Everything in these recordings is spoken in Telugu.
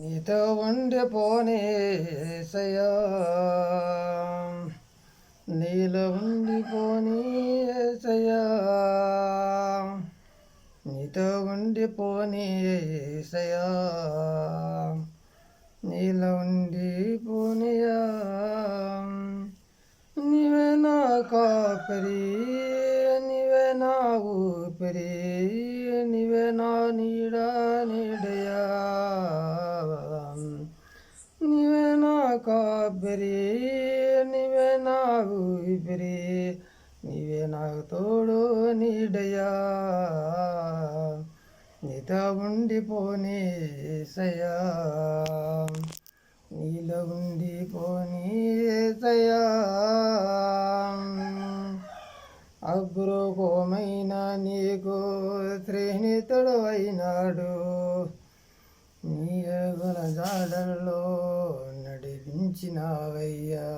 నీతో ఉండిపోనే ఏసయ్యా. నీలో ఉండి ఏసయ్యా. నీతో ఉండి ఏసయ్యా. నీలో ఉండి పోనియా నీవే నా కాపరి నీవే నా ఊపిరి నీవే నా నీడా నీడయా నీవే నా కాపరి నీవే నా ఊపిరి నీవే నాకు తోడు నీడయా నీతో ఉండిపోని సయా నీలో ఉండిపోని సయా అగ్రోకోమైన నీకు స్నేహితుడు అయినాడు. నీ గుణ జాడల్లో నడిపించినవయ్యా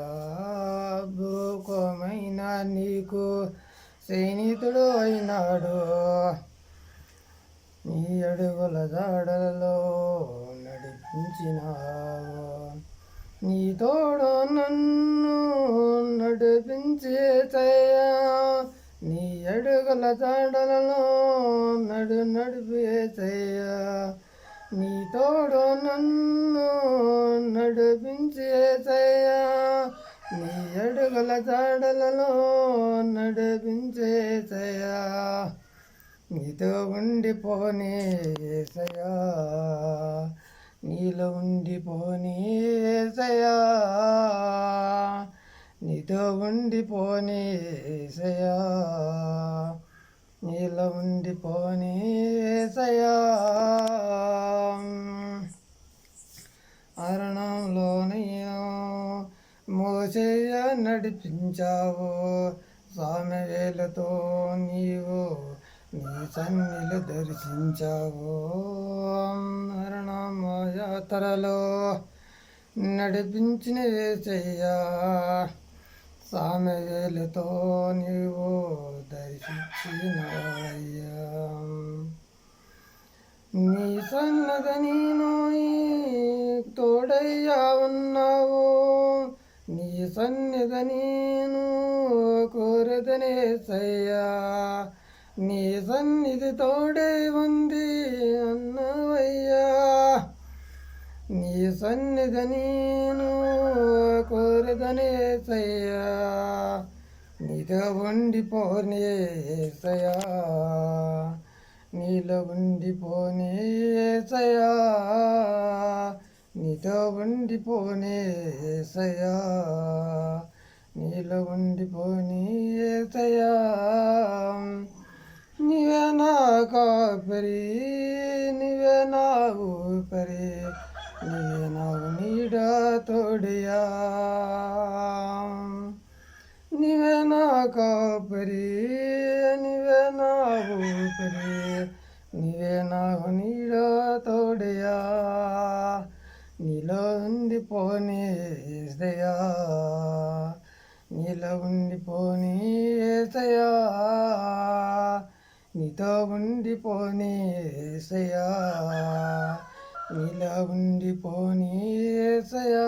అగ్రకోమైన నీకు స్నేహితుడు అయినాడు. నీ అడుగుల జాడలలో నడిపించినావు. నీ తోడు నన్ను నడిపించేతయ్యా నీ అడుగుల జాడలలో నడు నడిపేతయ్యా నీ తోడు నన్ను నడిపించేసయ్యా. నీ అడుగుల జాడలలో నడిపించేసయ్యా. నీతో ఉండిపోనే నీలో ఉండిపోనే నీతో ఉండిపోనే నీలో ఉండిపోనే ఏసయా అరణంలోనయ్యా చేయ నడిపించావు సామెవేలతో నీవు నీ సన్నిలు దర్శించావు. మరణమ యాత్రలో నడిపించిన వేసయ్యా సామెవేలతో నీవు దర్శించినయ్యా నీ సన్నద నేను సన్నిధ నేను కోరదనే సయ్యా. నీ సన్నిధి తోడే ఉంది అన్నవయ్యా. నీ సన్నిధి నేను కోరదనే సయ్యా. నీతో ఉండిపోనే సయా నీలో ఉండిపోనే సయా నీతో ఉండిపోనే సయా నీలో ఉండిపోని సయా నీవే నా కాపరి నీవే నా ఊపరి నీవే నాకు నీడ తోడియా నీవే నా కాపరి నీవే నా ఊపరి నీవే నాకు నీడ తోడియా నీలో ఉండిపోని ఏసయా నీలో ఉండిపోని ఏసయా నీతో ఉండిపోని ఏసయా నీలో ఉండిపోని ఏసయా